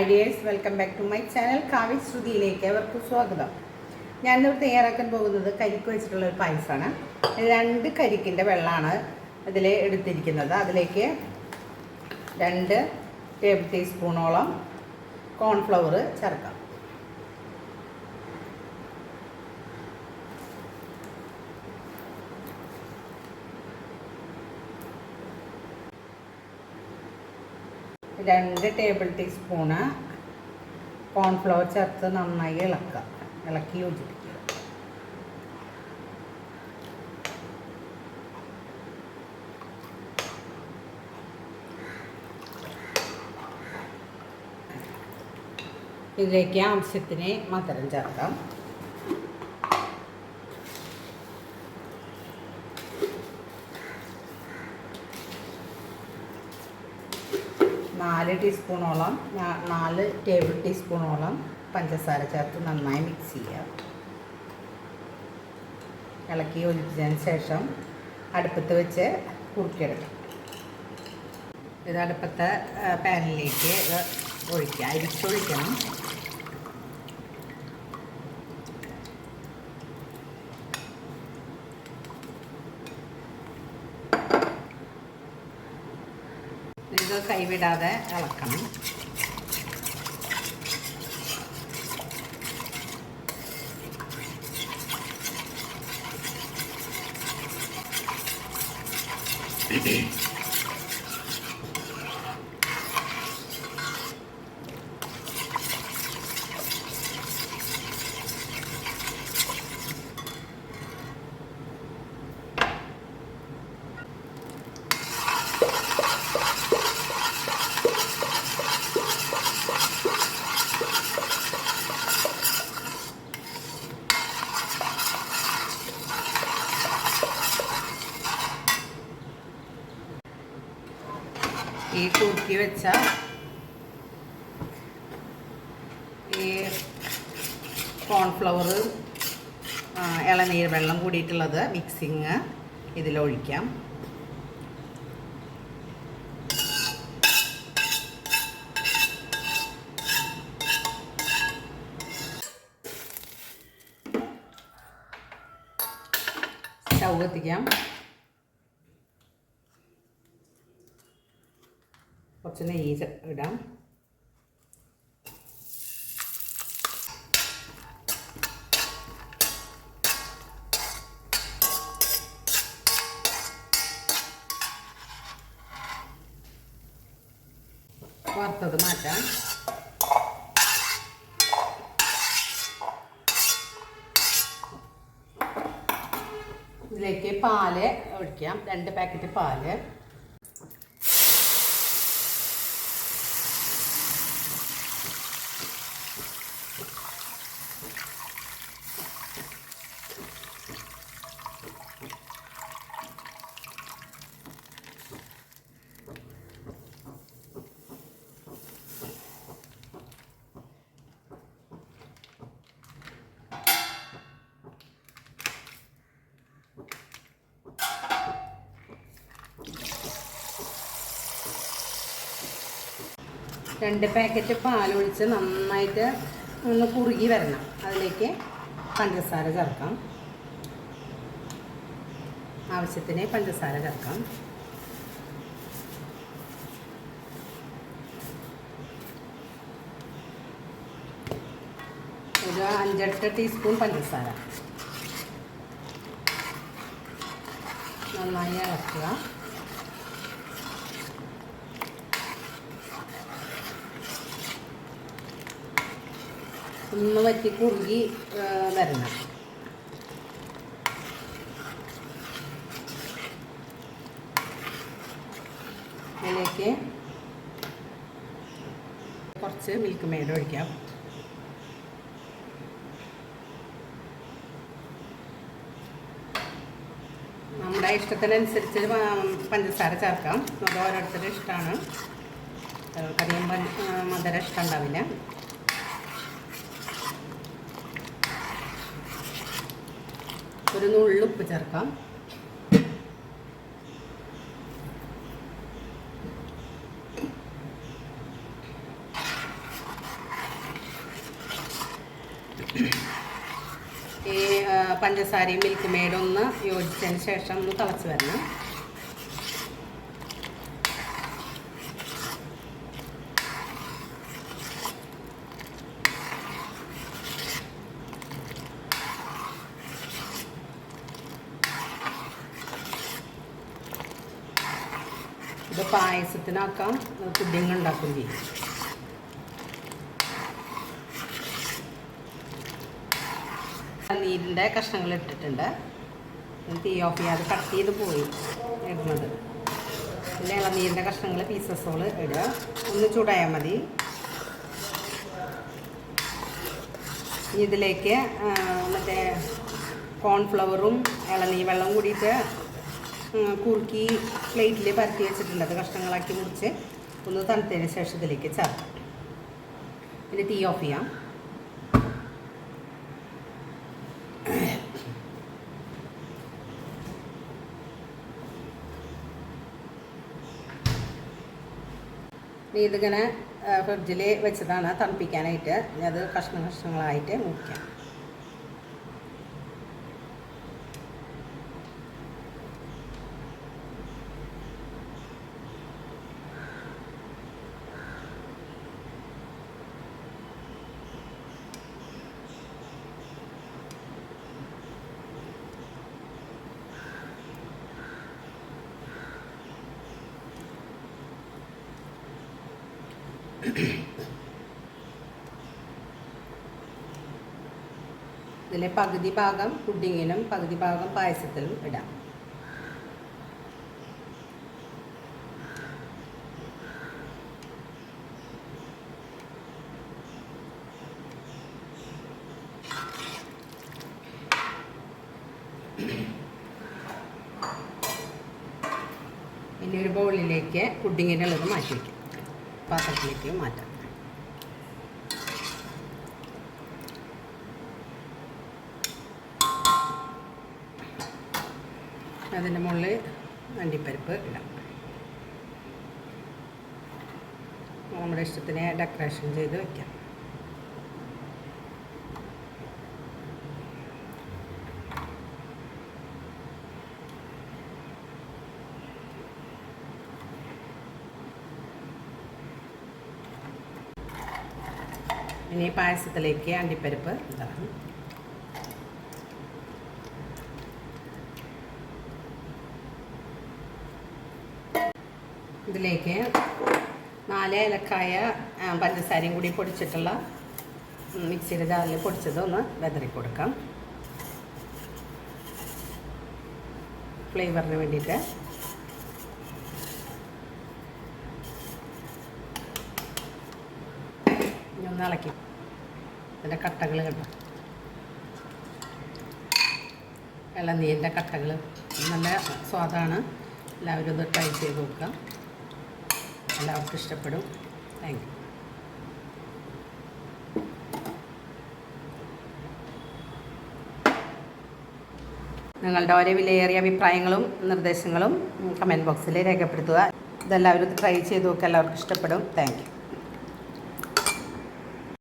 ഐഡിയേഴ്സ് welcome back to my channel Kavya ശ്രുതിയിലേക്ക് അവർക്ക് സ്വാഗതം. ഞാൻ ഇന്നിവിടെ തയ്യാറാക്കാൻ പോകുന്നത് കരിക്ക് വെച്ചിട്ടുള്ള ഒരു പായസമാണ്. രണ്ട് കരിക്കിന്റെ വെള്ളമാണ് ഇതിൽ എടുത്തിരിക്കുന്നത്. അതിലേക്ക് രണ്ട് ടേബിൾ ടീസ്പൂണോളം കോൺഫ്ലവർ ചേർക്കാം. രണ്ട് ടേബിൾ ടീസ്പൂണ് കോൺഫ്ലവർ ചേർത്ത് നന്നായി ഇളക്കുക. ഇളക്കി യോജിപ്പിക്കുക. ഇതിലേക്ക് ആവശ്യത്തിന് മധുരം ചേർക്കാം. നാല് ടീസ്പൂണോളം നാല് ടേബിൾ ടീസ്പൂണോളം പഞ്ചസാര ചേർത്ത് നന്നായി മിക്സ് ചെയ്യുക ഇളക്കി ഒലിപ്പിച്ചതിന് ശേഷം അടുപ്പത്ത് വെച്ച് കുറുക്കിയെടുക്കാം. ഇത് അടുപ്പത്തെ പാനിലേക്ക് ഒഴിക്കുക. അരിച്ചൊഴിക്കണം. ഇത് കൈവിടാതെ ഇളക്കണം ഈ കുറുക്കി വെച്ച ഈ കോൺഫ്ലവർ ഇളനീർ വെള്ളം കൂടിയിട്ടുള്ളത് മിക്സിങ് ഇതിലൊഴിക്കാം. സ്റ്റൗ കത്തിക്കാം കുറച്ച് നെയ്യ് ഇടാം. വറുത്തത് മാറ്റാം. ഇതിലേക്ക് പാൽ ഒഴിക്കാം. രണ്ട് പാക്കറ്റ് പാൽ. രണ്ട് പാക്കറ്റ് പാലൊഴിച്ച് നന്നായിട്ട് ഒന്ന് കുറുകി വരണം. അതിലേക്ക് പഞ്ചസാര ചേർക്കാം. ആവശ്യത്തിന് പഞ്ചസാര ചേർക്കാം. ഒരു അഞ്ചെട്ട് ടീസ്പൂൺ പഞ്ചസാര. നന്നായി ഇളക്കുക. ഒന്ന് വറ്റി കുറുകി വരണം. അതിലേക്ക് കുറച്ച് മിൽക്ക് മെയ്ഡ് ഒഴിക്കാം. നമ്മുടെ ഇഷ്ടത്തിനനുസരിച്ച് പഞ്ചസാര ചേർക്കാം. അത് ഓരോരുത്തരുടെ ഇഷ്ടമാണ് അധികം മധുരം ഇഷ്ടം ഉണ്ടാവില്ല. ഒരു നുള്ളുപ്പ് ചേർക്കാം. ഈ പഞ്ചസാരയും മിൽക്ക് മെയ്ഡൊന്ന് യോജിച്ചതിന് ശേഷം ഒന്ന് തിളച്ച് വരണം. ഇത് പായസത്തിനാക്കാം. പുഡിങ് ഉണ്ടാക്കും ചെയ്യും. നീരിന്റെ കഷ്ണങ്ങൾ ഇട്ടിട്ടുണ്ട്. തീ ഓഫ് ചെയ്യാതെ കട്ട് ചെയ്ത് പോയി ഇടുന്നത് പിന്നെ ഇളനീരിന്റെ കഷ്ണങ്ങൾ പീസസോൾ ഇടുക. ഒന്ന് ചൂടായാൽ മതി. ഇതിലേക്ക് മറ്റേ കോൺഫ്ലവറും ഇളനീ വെള്ളം കൂടിയിട്ട് കുറുക്കി പ്ലേറ്റിൽ പരത്തി വെച്ചിട്ടുണ്ട്. അത് കഷ്ണങ്ങളാക്കി മുറിച്ച് ഒന്ന് തണുത്തതിന് ശേഷം ഇതിലേക്ക് ചേർക്കാം. പിന്നെ തീ ഓഫ് ചെയ്യാം. ഇതിങ്ങനെ ഫ്രിഡ്ജിൽ വെച്ചതാണ് തണുപ്പിക്കാനായിട്ട്. അത് കഷ്ണ കഷ്ണങ്ങളായിട്ട് മുറിക്കാം. ഇതിലെ പകുതി ഭാഗം പുഡിങ്ങിനും പകുതി ഭാഗം പായസത്തിലും ഇടാം. ഇനി ഒരു ബൗളിലേക്ക് പുഡിങ്ങിനുള്ളത് മാറ്റി വയ്ക്കാം പാത്രത്തിലേക്ക് മാറ്റാം. അതിന്റെ മുകളിൽ അണ്ടിപ്പരിപ്പ് ഇടാം. നമ്മുടെ ഇഷ്ടത്തിന് ഡെക്കറേഷൻ ചെയ്ത് വയ്ക്കാം ഇനി പായസത്തിലേക്ക് അണ്ടിപ്പരിപ്പ് ഇടാം. ഇതിലേക്ക് നാല് ഏലക്കായ പഞ്ചസാരയും കൂടി പൊടിച്ചിട്ടുള്ള മിക്സിയുടെ ജാറിൽ പൊടിച്ചത് ഒന്ന് വെതറി കൊടുക്കാം. ഫ്ലേവറിന് വേണ്ടിയിട്ട് ഇനി ഒന്ന് ഇളക്കി. ഇതിന്റെ കട്ടകൾ കണ്ടോ? ഇളനീരിന്റെ കട്ടകൾ നല്ല സ്വാദാണ്. എല്ലാവരും ഒന്ന് ട്രൈ ചെയ്ത് നോക്കുക. എല്ലാവർക്കും ഇഷ്ടപ്പെടും. താങ്ക് യു നിങ്ങളുടെ ഓരോ വിലയേറിയ അഭിപ്രായങ്ങളും നിർദ്ദേശങ്ങളും കമന്റ് ബോക്സിൽ രേഖപ്പെടുത്തുക. ഇതെല്ലാവരും ട്രൈ ചെയ്ത് നോക്കുക. എല്ലാവർക്കും ഇഷ്ടപ്പെടും. താങ്ക്